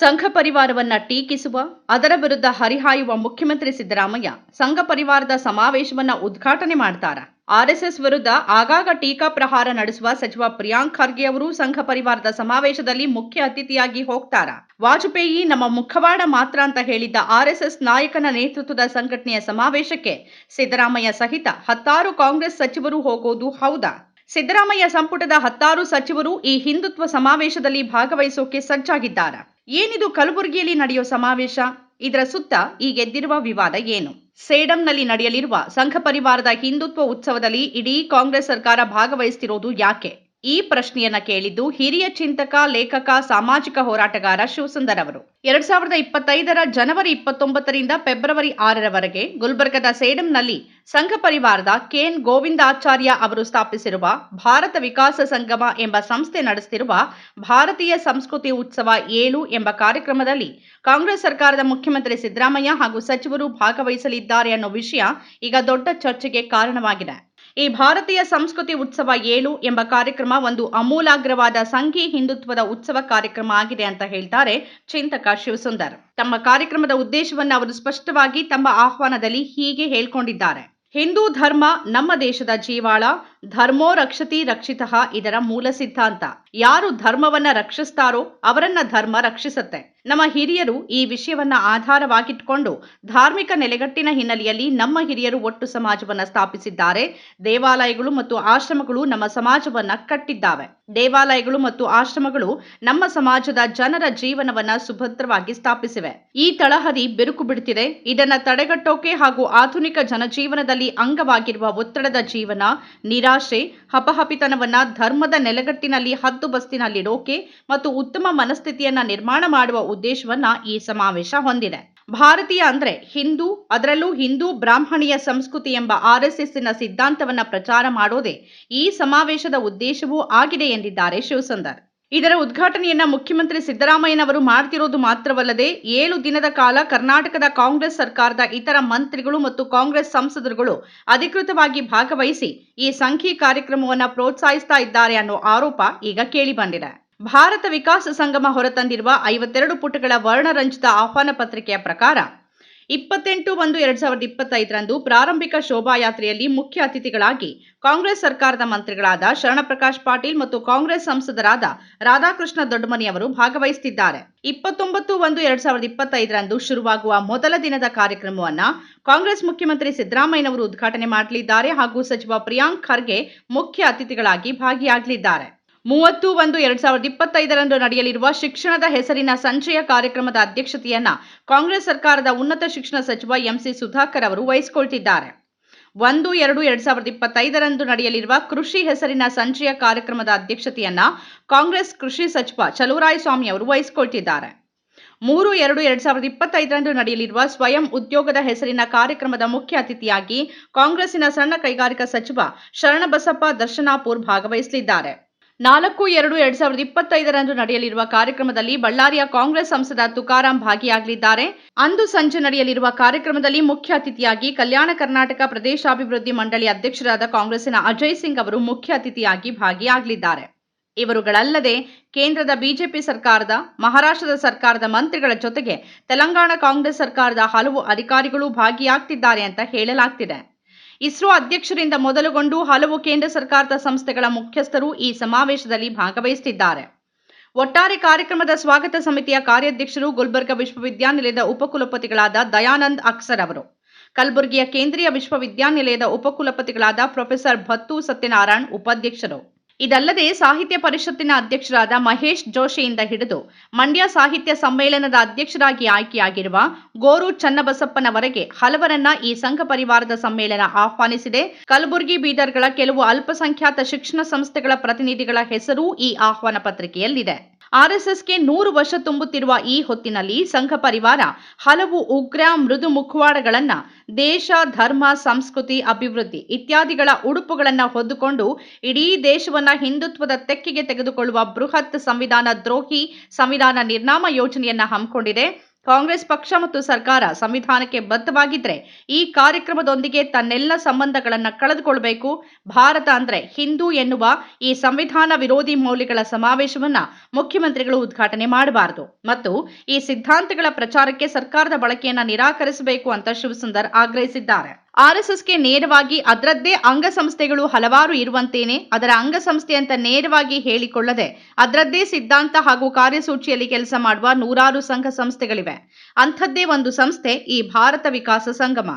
ಸಂಘ ಪರಿವಾರವನ್ನ ಟೀಕಿಸುವ, ಅದರ ವಿರುದ್ಧ ಹರಿಹಾಯುವ ಮುಖ್ಯಮಂತ್ರಿ ಸಿದ್ದರಾಮಯ್ಯ ಸಂಘ ಪರಿವಾರದ ಸಮಾವೇಶವನ್ನ ಉದ್ಘಾಟನೆ ಮಾಡ್ತಾರ. ಆರ್ಎಸ್ಎಸ್ ವಿರುದ್ಧ ಆಗಾಗ ಟೀಕಾ ಪ್ರಹಾರ ನಡೆಸುವ ಸಚಿವ ಪ್ರಿಯಾಂಕ್ ಖರ್ಗೆ ಅವರು ಸಂಘ ಪರಿವಾರದ ಸಮಾವೇಶದಲ್ಲಿ ಮುಖ್ಯ ಅತಿಥಿಯಾಗಿ ಹೋಗ್ತಾರ. ವಾಜಪೇಯಿ ನಮ್ಮ ಮುಖವಾಡ ಮಾತ್ರ ಅಂತ ಹೇಳಿದ್ದ ಆರ್ಎಸ್ಎಸ್ ನಾಯಕನ ನೇತೃತ್ವದ ಸಂಘಟನೆಯ ಸಮಾವೇಶಕ್ಕೆ ಸಿದ್ದರಾಮಯ್ಯ ಸಹಿತ ಹತ್ತಾರು ಕಾಂಗ್ರೆಸ್ ಸಚಿವರು ಹೋಗೋದು ಹೌದಾ? ಸಿದ್ದರಾಮಯ್ಯ ಸಂಪುಟದ ಹತ್ತಾರು ಸಚಿವರು ಈ ಹಿಂದುತ್ವ ಸಮಾವೇಶದಲ್ಲಿ ಭಾಗವಹಿಸೋಕೆ ಸಜ್ಜಾಗಿದ್ದಾರ. ಏನಿದು ಕಲಬುರಗಿಯಲ್ಲಿ ನಡೆಯೋ ಸಮಾವೇಶ? ಇದರ ಸುತ್ತ ಈ ಗೆದ್ದಿರುವ ವಿವಾದ ಏನು? ಸೇಡಂನಲ್ಲಿ ನಡೆಯಲಿರುವ ಸಂಘ ಪರಿವಾರದ ಹಿಂದುತ್ವ ಉತ್ಸವದಲ್ಲಿ ಇಡೀ ಕಾಂಗ್ರೆಸ್ ಸರ್ಕಾರ ಭಾಗವಹಿಸ್ತಿರೋದು ಯಾಕೆ? ಈ ಪ್ರಶ್ನೆಯನ್ನ ಕೇಳಿದ್ದು ಹಿರಿಯ ಚಿಂತಕ, ಲೇಖಕ, ಸಾಮಾಜಿಕ ಹೋರಾಟಗಾರ ಶಿವಸುಂದರ್ ಅವರು. ಎರಡ್ ಸಾವಿರದ ಇಪ್ಪತ್ತೈದರ ಜನವರಿ ಇಪ್ಪತ್ತೊಂಬತ್ತರಿಂದ ಫೆಬ್ರವರಿ ಆರರವರೆಗೆ ಗುಲ್ಬರ್ಗದ ಸೇಡಂನಲ್ಲಿ ಸಂಘ ಪರಿವಾರದ ಕೆಎನ್ ಗೋವಿಂದಾಚಾರ್ಯ ಅವರು ಸ್ಥಾಪಿಸಿರುವ ಭಾರತ ವಿಕಾಸ ಸಂಗಮ ಎಂಬ ಸಂಸ್ಥೆ ನಡೆಸುತ್ತಿರುವ ಭಾರತೀಯ ಸಂಸ್ಕೃತಿ ಉತ್ಸವ ಏಳು ಎಂಬ ಕಾರ್ಯಕ್ರಮದಲ್ಲಿ ಕಾಂಗ್ರೆಸ್ ಸರ್ಕಾರದ ಮುಖ್ಯಮಂತ್ರಿ ಸಿದ್ದರಾಮಯ್ಯ ಹಾಗೂ ಸಚಿವರು ಭಾಗವಹಿಸಲಿದ್ದಾರೆ ಅನ್ನೋ ವಿಷಯ ಈಗ ದೊಡ್ಡ ಚರ್ಚೆಗೆ ಕಾರಣವಾಗಿದೆ. ಈ ಭಾರತೀಯ ಸಂಸ್ಕೃತಿ ಉತ್ಸವ ಏಳು ಎಂಬ ಕಾರ್ಯಕ್ರಮ ಒಂದು ಅಮೂಲಾಗ್ರವಾದ ಸಂಘಿ ಹಿಂದುತ್ವದ ಉತ್ಸವ ಕಾರ್ಯಕ್ರಮ ಆಗಿದೆ ಅಂತ ಹೇಳ್ತಾರೆ ಚಿಂತಕ ಶಿವಸುಂದರ್. ತಮ್ಮ ಕಾರ್ಯಕ್ರಮದ ಉದ್ದೇಶವನ್ನು ಅವರು ಸ್ಪಷ್ಟವಾಗಿ ತಮ್ಮ ಆಹ್ವಾನದಲ್ಲಿ ಹೀಗೆ ಹೇಳ್ಕೊಂಡಿದ್ದಾರೆ. ಹಿಂದೂ ಧರ್ಮ ನಮ್ಮ ದೇಶದ ಜೀವಾಳ, ಧರ್ಮೋ ರಕ್ಷತಿ ರಕ್ಷಿತಃ ಇದರ ಮೂಲ ಸಿದ್ಧಾಂತ. ಯಾರು ಧರ್ಮವನ್ನ ರಕ್ಷಿಸ್ತಾರೋ ಅವರನ್ನ ಧರ್ಮ ರಕ್ಷಿಸುತ್ತೆ. ನಮ್ಮ ಹಿರಿಯರು ಈ ವಿಷಯವನ್ನ ಆಧಾರವಾಗಿಟ್ಟುಕೊಂಡು ಧಾರ್ಮಿಕ ನೆಲೆಗಟ್ಟಿನ ಹಿನ್ನೆಲೆಯಲ್ಲಿ ನಮ್ಮ ಹಿರಿಯರು ಒಟ್ಟು ಸಮಾಜವನ್ನ ಸ್ಥಾಪಿಸಿದ್ದಾರೆ. ದೇವಾಲಯಗಳು ಮತ್ತು ಆಶ್ರಮಗಳು ನಮ್ಮ ಸಮಾಜವನ್ನ ಕಟ್ಟಿದ್ದಾವೆ. ದೇವಾಲಯಗಳು ಮತ್ತು ಆಶ್ರಮಗಳು ನಮ್ಮ ಸಮಾಜದ ಜನರ ಜೀವನವನ್ನ ಸುಭದ್ರವಾಗಿ ಸ್ಥಾಪಿಸಿವೆ. ಈ ತಳಹದಿ ಬಿರುಕು ಬಿಡುತ್ತಿದೆ ಇದನ್ನ ತಡೆಗಟ್ಟೋಕೆ ಹಾಗೂ ಆಧುನಿಕ ಜನಜೀವನದಲ್ಲಿ ಅಂಗವಾಗಿರುವ ಒತ್ತಡದ ಜೀವನ, ನಿರಾಶೆ ಹಪಹಪಿತನವನ್ನ ಧರ್ಮದ ನೆಲೆಗಟ್ಟಿನಲ್ಲಿ ಹದ್ದುಬಸ್ತಿನಲ್ಲಿಡೋಕೆ ಮತ್ತು ಉತ್ತಮ ಮನಸ್ಥಿತಿಯನ್ನ ನಿರ್ಮಾಣ ಮಾಡುವ ಉದ್ದೇಶವನ್ನ ಈ ಸಮಾವೇಶ ಹೊಂದಿದೆ. ಭಾರತೀಯ ಅಂದ್ರೆ ಹಿಂದೂ, ಅದರಲ್ಲೂ ಹಿಂದೂ ಬ್ರಾಹ್ಮಣಿಯ ಸಂಸ್ಕೃತಿ ಎಂಬ ಆರ್ಎಸ್ಎಸ್ನ ಸಿದ್ಧಾಂತವನ್ನ ಪ್ರಚಾರ ಮಾಡೋದೇ ಈ ಸಮಾವೇಶದ ಉದ್ದೇಶವೂ ಆಗಿದೆ ಎಂದಿದ್ದಾರೆ ಶಿವಸುಂದರ್. ಇದರ ಉದ್ಘಾಟನೆಯನ್ನ ಮುಖ್ಯಮಂತ್ರಿ ಸಿದ್ದರಾಮಯ್ಯನವರು ಮಾಡ್ತಿರೋದು ಮಾತ್ರವಲ್ಲದೆ ಏಳು ದಿನದ ಕಾಲ ಕರ್ನಾಟಕದ ಕಾಂಗ್ರೆಸ್ ಸರ್ಕಾರದ ಇತರ ಮಂತ್ರಿಗಳು ಮತ್ತು ಕಾಂಗ್ರೆಸ್ ಸಂಸದರುಗಳು ಅಧಿಕೃತವಾಗಿ ಭಾಗವಹಿಸಿ ಈ ಸಂಖ್ಯೆ ಕಾರ್ಯಕ್ರಮವನ್ನ ಪ್ರೋತ್ಸಾಹಿಸ್ತಾ ಇದ್ದಾರೆ ಅನ್ನೋ ಆರೋಪ ಈಗ ಕೇಳಿಬಂದಿದೆ ಭಾರತ ವಿಕಾಸ ಸಂಗಮ ಹೊರತಂದಿರುವ ಐವತ್ತೆರಡು ಪುಟಗಳ ವರ್ಣರಂಜಿತ ಆಹ್ವಾನ ಪತ್ರಿಕೆಯ ಪ್ರಕಾರ, ಇಪ್ಪತ್ತೆಂಟು ಒಂದು ಎರಡ್ ಸಾವಿರದ ಇಪ್ಪತ್ತೈದರಂದು ಪ್ರಾರಂಭಿಕ ಶೋಭಾಯಾತ್ರೆಯಲ್ಲಿ ಮುಖ್ಯ ಅತಿಥಿಗಳಾಗಿ ಕಾಂಗ್ರೆಸ್ ಸರ್ಕಾರದ ಮಂತ್ರಿಗಳಾದ ಶರಣಪ್ರಕಾಶ್ ಪಾಟೀಲ್ ಮತ್ತು ಕಾಂಗ್ರೆಸ್ ಸಂಸದರಾದ ರಾಧಾಕೃಷ್ಣ ದೊಡ್ಡಮನಿ ಅವರು ಭಾಗವಹಿಸುತ್ತಿದ್ದಾರೆ. ಇಪ್ಪತ್ತೊಂಬತ್ತು ಒಂದು ಎರಡ್ ಸಾವಿರದ ಇಪ್ಪತ್ತೈದರಂದು ಶುರುವಾಗುವ ಮೊದಲ ದಿನದ ಕಾರ್ಯಕ್ರಮವನ್ನು ಕಾಂಗ್ರೆಸ್ ಮುಖ್ಯಮಂತ್ರಿ ಸಿದ್ದರಾಮಯ್ಯನವರು ಉದ್ಘಾಟನೆ ಮಾಡಲಿದ್ದಾರೆ ಹಾಗೂ ಸಚಿವ ಪ್ರಿಯಾಂಕ್ ಖರ್ಗೆ ಮುಖ್ಯ ಅತಿಥಿಗಳಾಗಿ ಭಾಗಿಯಾಗಲಿದ್ದಾರೆ. ಮೂವತ್ತು ಒಂದು ಎರಡ್ ಸಾವಿರದ ಇಪ್ಪತ್ತೈದರಂದು ನಡೆಯಲಿರುವ ಶಿಕ್ಷಣದ ಹೆಸರಿನ ಸಂಚಯ ಕಾರ್ಯಕ್ರಮದ ಅಧ್ಯಕ್ಷತೆಯನ್ನ ಕಾಂಗ್ರೆಸ್ ಸರ್ಕಾರದ ಉನ್ನತ ಶಿಕ್ಷಣ ಸಚಿವ ಎಂಸಿ ಸುಧಾಕರ್ ಅವರು ವಹಿಸಿಕೊಳ್ತಿದ್ದಾರೆ. ಒಂದು ಎರಡು ಎರಡ್ ಸಾವಿರದ ಇಪ್ಪತ್ತೈದರಂದು ನಡೆಯಲಿರುವ ಕೃಷಿ ಹೆಸರಿನ ಸಂಚಯ ಕಾರ್ಯಕ್ರಮದ ಅಧ್ಯಕ್ಷತೆಯನ್ನ ಕಾಂಗ್ರೆಸ್ ಕೃಷಿ ಸಚಿವ ಚಲುವರಾಯಸ್ವಾಮಿ ಅವರು ವಹಿಸಿಕೊಳ್ತಿದ್ದಾರೆ. ಮೂರು ಎರಡು ಎರಡ್ ಸಾವಿರದ ಇಪ್ಪತ್ತೈದರಂದು ನಡೆಯಲಿರುವ ಸ್ವಯಂ ಉದ್ಯೋಗದ ಹೆಸರಿನ ಕಾರ್ಯಕ್ರಮದ ಮುಖ್ಯ ಅತಿಥಿಯಾಗಿ ಕಾಂಗ್ರೆಸ್ಸಿನ ಸಣ್ಣ ಕೈಗಾರಿಕಾ ಸಚಿವ ಶರಣಬಸಪ್ಪ ದರ್ಶನಾಪುರ್ ಭಾಗವಹಿಸಲಿದ್ದಾರೆ. ನಾಲ್ಕು, ಎರಡು, ಎರಡ್ ಸಾವಿರದ ಇಪ್ಪತ್ತೈದರಂದು ನಡೆಯಲಿರುವ ಕಾರ್ಯಕ್ರಮದಲ್ಲಿ ಬಳ್ಳಾರಿಯ ಕಾಂಗ್ರೆಸ್ ಸಂಸದ ತುಕಾರಾಂ ಭಾಗಿಯಾಗಲಿದ್ದಾರೆ. ಅಂದು ಸಂಜೆ ನಡೆಯಲಿರುವ ಕಾರ್ಯಕ್ರಮದಲ್ಲಿ ಮುಖ್ಯ ಅತಿಥಿಯಾಗಿ ಕಲ್ಯಾಣ ಕರ್ನಾಟಕ ಪ್ರದೇಶಾಭಿವೃದ್ಧಿ ಮಂಡಳಿ ಅಧ್ಯಕ್ಷರಾದ ಕಾಂಗ್ರೆಸ್ಸಿನ ಅಜಯ್ ಸಿಂಗ್ ಅವರು ಮುಖ್ಯ ಅತಿಥಿಯಾಗಿ ಭಾಗಿಯಾಗಲಿದ್ದಾರೆ. ಇವರುಗಳಲ್ಲದೆ ಕೇಂದ್ರದ ಬಿಜೆಪಿ ಸರ್ಕಾರದ, ಮಹಾರಾಷ್ಟ್ರದ ಸರ್ಕಾರದ ಮಂತ್ರಿಗಳ ಜೊತೆಗೆ ತೆಲಂಗಾಣ ಕಾಂಗ್ರೆಸ್ ಸರ್ಕಾರದ ಹಲವು ಅಧಿಕಾರಿಗಳು ಭಾಗಿಯಾಗ್ತಿದ್ದಾರೆ ಅಂತ ಹೇಳಲಾಗ್ತಿದೆ. ಇಸ್ರೋ ಅಧ್ಯಕ್ಷರಿಂದ ಮೊದಲುಗೊಂಡು ಹಲವು ಕೇಂದ್ರ ಸರ್ಕಾರದ ಸಂಸ್ಥೆಗಳ ಮುಖ್ಯಸ್ಥರು ಈ ಸಮಾವೇಶದಲ್ಲಿ ಭಾಗವಹಿಸುತ್ತಿದ್ದಾರೆ. ಒಟ್ಟಾರೆ ಕಾರ್ಯಕ್ರಮದ ಸ್ವಾಗತ ಸಮಿತಿಯ ಕಾರ್ಯಾಧ್ಯಕ್ಷರು ಗುಲ್ಬರ್ಗ ವಿಶ್ವವಿದ್ಯಾನಿಲಯದ ಉಪಕುಲಪತಿಗಳಾದ ದಯಾನಂದ್ ಅಕ್ಸರ್ ಅವರು. ಕಲಬುರಗಿಯ ಕೇಂದ್ರೀಯ ವಿಶ್ವವಿದ್ಯಾನಿಲಯದ ಉಪಕುಲಪತಿಗಳಾದ ಪ್ರೊಫೆಸರ್ ಭತ್ತು ಸತ್ಯನಾರಾಯಣ್ ಉಪಾಧ್ಯಕ್ಷರು. ಇದಲ್ಲದೆ ಸಾಹಿತ್ಯ ಪರಿಷತ್ತಿನ ಅಧ್ಯಕ್ಷರಾದ ಮಹೇಶ್ ಜೋಶಿಯಿಂದ ಹಿಡಿದು ಮಂಡ್ಯ ಸಾಹಿತ್ಯ ಸಮ್ಮೇಳನದ ಅಧ್ಯಕ್ಷರಾಗಿ ಆಯ್ಕೆಯಾಗಿರುವ ಗೋರು ಚನ್ನಬಸಪ್ಪನವರೆಗೆ ಹಲವರನ್ನ ಈ ಸಂಘ ಪರಿವಾರದ ಸಮ್ಮೇಳನ ಆಹ್ವಾನಿಸಿದೆ. ಕಲಬುರಗಿ ಬೀದರ್ಗಳ ಕೆಲವು ಅಲ್ಪಸಂಖ್ಯಾತ ಶಿಕ್ಷಣ ಸಂಸ್ಥೆಗಳ ಪ್ರತಿನಿಧಿಗಳ ಹೆಸರೂ ಈ ಆಹ್ವಾನ ಪತ್ರಿಕೆಯಲ್ಲಿದೆ. ಆರ್ಎಸ್ಎಸ್ಗೆ ನೂರು ವರ್ಷ ತುಂಬುತ್ತಿರುವ ಈ ಹೊತ್ತಿನಲ್ಲಿ ಸಂಘ ಪರಿವಾರ ಹಲವು ಉಗ್ರ, ಮೃದು ಮುಖವಾಡಗಳನ್ನು ದೇಶ, ಧರ್ಮ, ಸಂಸ್ಕೃತಿ, ಅಭಿವೃದ್ಧಿ ಇತ್ಯಾದಿಗಳ ಉಡುಪುಗಳನ್ನು ಹೊದ್ದುಕೊಂಡು ಇಡೀ ದೇಶವನ್ನು ಹಿಂದುತ್ವದ ತೆಕ್ಕೆಗೆ ತೆಗೆದುಕೊಳ್ಳುವ ಬೃಹತ್ ಸಂವಿಧಾನ ದ್ರೋಹಿ ಸಂವಿಧಾನ ನಿರ್ನಾಮ ಯೋಜನೆಯನ್ನು ಹಮ್ಮಿಕೊಂಡಿದೆ. ಕಾಂಗ್ರೆಸ್ ಪಕ್ಷ ಮತ್ತು ಸರ್ಕಾರ ಸಂವಿಧಾನಕ್ಕೆ ಬದ್ಧವಾಗಿದ್ರೆ ಈ ಕಾರ್ಯಕ್ರಮದೊಂದಿಗೆ ತನ್ನೆಲ್ಲ ಸಂಬಂಧಗಳನ್ನ ಕಳೆದುಕೊಳ್ಬೇಕು. ಭಾರತ ಅಂದ್ರೆ ಹಿಂದೂ ಎನ್ನುವ ಈ ಸಂವಿಧಾನ ವಿರೋಧಿ ಮೌಲ್ಯಗಳ ಸಮಾವೇಶವನ್ನ ಮುಖ್ಯಮಂತ್ರಿಗಳು ಉದ್ಘಾಟನೆ ಮಾಡಬಾರದು. ಮತ್ತು ಈ ಸಿದ್ಧಾಂತಗಳ ಪ್ರಚಾರಕ್ಕೆ ಸರ್ಕಾರದ ಬಳಕೆಯನ್ನ ನಿರಾಕರಿಸಬೇಕು ಅಂತ ಶಿವಸುಂದರ್ ಆಗ್ರಹಿಸಿದ್ದಾರೆ. ಆರ್ಎಸ್ಎಸ್ಗೆ ನೇರವಾಗಿ ಅದರದ್ದೇ ಅಂಗಸಂಸ್ಥೆಗಳು ಹಲವಾರು ಇರುವಂತೇನೆ, ಅದರ ಅಂಗಸಂಸ್ಥೆ ಅಂತ ನೇರವಾಗಿ ಹೇಳಿಕೊಳ್ಳದೆ ಅದರದ್ದೇ ಸಿದ್ಧಾಂತ ಹಾಗೂ ಕಾರ್ಯಸೂಚಿಯಲ್ಲಿ ಕೆಲಸ ಮಾಡುವ ನೂರಾರು ಸಂಘ ಸಂಸ್ಥೆಗಳಿವೆ. ಅಂಥದ್ದೇ ಒಂದು ಸಂಸ್ಥೆ ಈ ಭಾರತ ವಿಕಾಸ ಸಂಗಮ.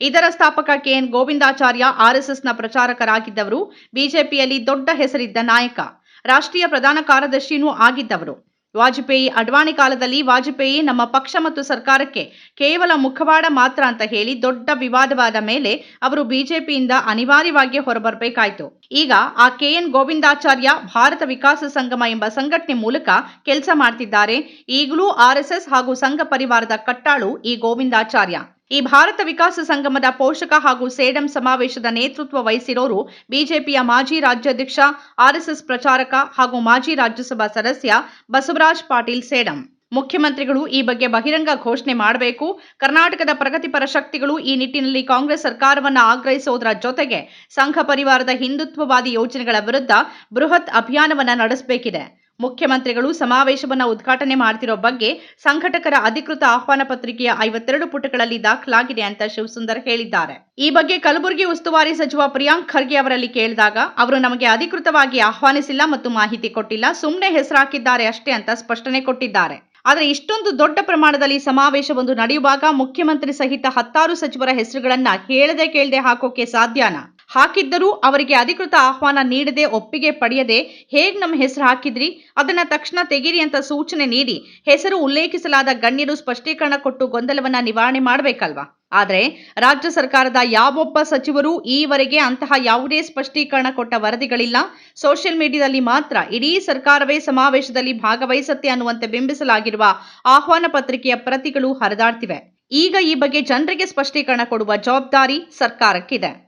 ಇದರ ಸ್ಥಾಪಕ ಕೆ. ಎನ್. ಗೋವಿಂದಾಚಾರ್ಯ ಆರ್ಎಸ್ಎಸ್ನ ಪ್ರಚಾರಕರಾಗಿದ್ದವರು, ಬಿಜೆಪಿಯಲ್ಲಿ ದೊಡ್ಡ ಹೆಸರಿದ್ದ ನಾಯಕ. ರಾಷ್ಟ್ರೀಯ ಪ್ರಧಾನ ಕಾರ್ಯದರ್ಶಿನೂ ಆಗಿದ್ದವರು. ವಾಜಪೇಯಿ ಅಡ್ವಾಣಿ ಕಾಲದಲ್ಲಿ ವಾಜಪೇಯಿ ನಮ್ಮ ಪಕ್ಷ ಮತ್ತು ಸರ್ಕಾರಕ್ಕೆ ಕೇವಲ ಮುಖವಾಡ ಮಾತ್ರ ಅಂತ ಹೇಳಿ ದೊಡ್ಡ ವಿವಾದವಾದ ಮೇಲೆ ಅವರು ಬಿಜೆಪಿಯಿಂದ ಅನಿವಾರ್ಯವಾಗಿ ಹೊರಬರಬೇಕಾಯಿತು. ಈಗ ಆ ಕೆಎನ್ ಗೋವಿಂದಾಚಾರ್ಯ ಭಾರತ ವಿಕಾಸ ಸಂಗಮ ಎಂಬ ಸಂಘಟನೆ ಮೂಲಕ ಕೆಲಸ ಮಾಡ್ತಿದ್ದಾರೆ. ಈಗಲೂ ಆರ್ಎಸ್ಎಸ್ ಹಾಗೂ ಸಂಘ ಪರಿವಾರದ ಕಟ್ಟಾಳು ಈ ಗೋವಿಂದಾಚಾರ್ಯ. ಈ ಭಾರತ ವಿಕಾಸ ಸಂಗಮದ ಪೋಷಕ ಹಾಗೂ ಸೇಡಂ ಸಮಾವೇಶದ ನೇತೃತ್ವ ವಹಿಸಿರೋರು ಬಿಜೆಪಿಯ ಮಾಜಿ ರಾಜ್ಯಾಧ್ಯಕ್ಷ ಆರ್ಎಸ್ಎಸ್ ಪ್ರಚಾರಕ ಹಾಗೂ ಮಾಜಿ ರಾಜ್ಯಸಭಾ ಸದಸ್ಯ ಬಸವರಾಜ್ ಪಾಟೀಲ್ ಸೇಡಂ. ಮುಖ್ಯಮಂತ್ರಿಗಳು ಈ ಬಗ್ಗೆ ಬಹಿರಂಗ ಘೋಷಣೆ ಮಾಡಬೇಕು. ಕರ್ನಾಟಕದ ಪ್ರಗತಿಪರ ಶಕ್ತಿಗಳು ಈ ನಿಟ್ಟಿನಲ್ಲಿ ಕಾಂಗ್ರೆಸ್ ಸರ್ಕಾರವನ್ನು ಆಗ್ರಹಿಸೋದರ ಜೊತೆಗೆ ಸಂಘ ಪರಿವಾರದ ಹಿಂದುತ್ವವಾದಿ ಯೋಜನೆಗಳ ವಿರುದ್ಧ ಬೃಹತ್ ಅಭಿಯಾನವನ್ನು ನಡೆಸಬೇಕಿದೆ. ಮುಖ್ಯಮಂತ್ರಿಗಳು ಸಮಾವೇಶವನ್ನ ಉದ್ಘಾಟನೆ ಮಾಡ್ತಿರೋ ಬಗ್ಗೆ ಸಂಘಟಕರ ಅಧಿಕೃತ ಆಹ್ವಾನ ಪತ್ರಿಕೆಯ ಐವತ್ತೆರಡು ಪುಟಗಳಲ್ಲಿ ದಾಖಲಾಗಿದೆ ಅಂತ ಶಿವಸುಂದರ್ ಹೇಳಿದ್ದಾರೆ. ಈ ಬಗ್ಗೆ ಕಲಬುರಗಿ ಉಸ್ತುವಾರಿ ಸಚಿವ ಪ್ರಿಯಾಂಕ್ ಖರ್ಗೆ ಅವರಲ್ಲಿ ಕೇಳಿದಾಗ, ಅವರು ನಮಗೆ ಅಧಿಕೃತವಾಗಿ ಆಹ್ವಾನಿಸಿಲ್ಲ ಮತ್ತು ಮಾಹಿತಿ ಕೊಟ್ಟಿಲ್ಲ ಸುಮ್ಮನೆ ಹೆಸರಾಕಿದ್ದಾರೆ ಅಷ್ಟೇ ಅಂತ ಸ್ಪಷ್ಟನೆ ಕೊಟ್ಟಿದ್ದಾರೆ. ಆದರೆ ಇಷ್ಟೊಂದು ದೊಡ್ಡ ಪ್ರಮಾಣದಲ್ಲಿ ಸಮಾವೇಶವೊಂದು ನಡೆಯುವಾಗ ಮುಖ್ಯಮಂತ್ರಿ ಸಹಿತ ಹತ್ತಾರು ಸಚಿವರ ಹೆಸರುಗಳನ್ನ ಹೇಳದೆ ಕೇಳದೆ ಹಾಕೋಕೆ ಸಾಧ್ಯನಾ? ಹಾಕಿದ್ದರೂ ಅವರಿಗೆ ಅಧಿಕೃತ ಆಹ್ವಾನ ನೀಡದೆ ಒಪ್ಪಿಗೆ ಪಡೆಯದೆ ಹೇಗ್ ನಮ್ಮ ಹೆಸರು ಹಾಕಿದ್ರಿ? ಅದನ್ನ ತಕ್ಷಣ ತೆಗೀರಿ ಅಂತ ಸೂಚನೆ ನೀಡಿ. ಹೆಸರು ಉಲ್ಲೇಖಿಸಲಾದ ಗಣ್ಯರು ಸ್ಪಷ್ಟೀಕರಣ ಕೊಟ್ಟು ಗೊಂದಲವನ್ನ ನಿವಾರಣೆ ಮಾಡಬೇಕಲ್ವಾ? ಆದರೆ ರಾಜ್ಯ ಸರ್ಕಾರದ ಯಾವೊಬ್ಬ ಸಚಿವರು ಈವರೆಗೆ ಅಂತಹ ಯಾವುದೇ ಸ್ಪಷ್ಟೀಕರಣ ಕೊಟ್ಟ ವರದಿಗಳಿಲ್ಲ. ಸೋಷಿಯಲ್ ಮೀಡಿಯಾದಲ್ಲಿ ಮಾತ್ರ ಇಡೀ ಸರ್ಕಾರವೇ ಸಮಾವೇಶದಲ್ಲಿ ಭಾಗವಹಿಸುತ್ತೆ ಅನ್ನುವಂತೆ ಬಿಂಬಿಸಲಾಗಿರುವ ಆಹ್ವಾನ ಪತ್ರಿಕೆಯ ಪ್ರತಿಗಳು ಹರಿದಾಡ್ತಿವೆ. ಈಗ ಈ ಬಗ್ಗೆ ಜನರಿಗೆ ಸ್ಪಷ್ಟೀಕರಣ ಕೊಡುವ ಜವಾಬ್ದಾರಿ ಸರ್ಕಾರಕ್ಕಿದೆ.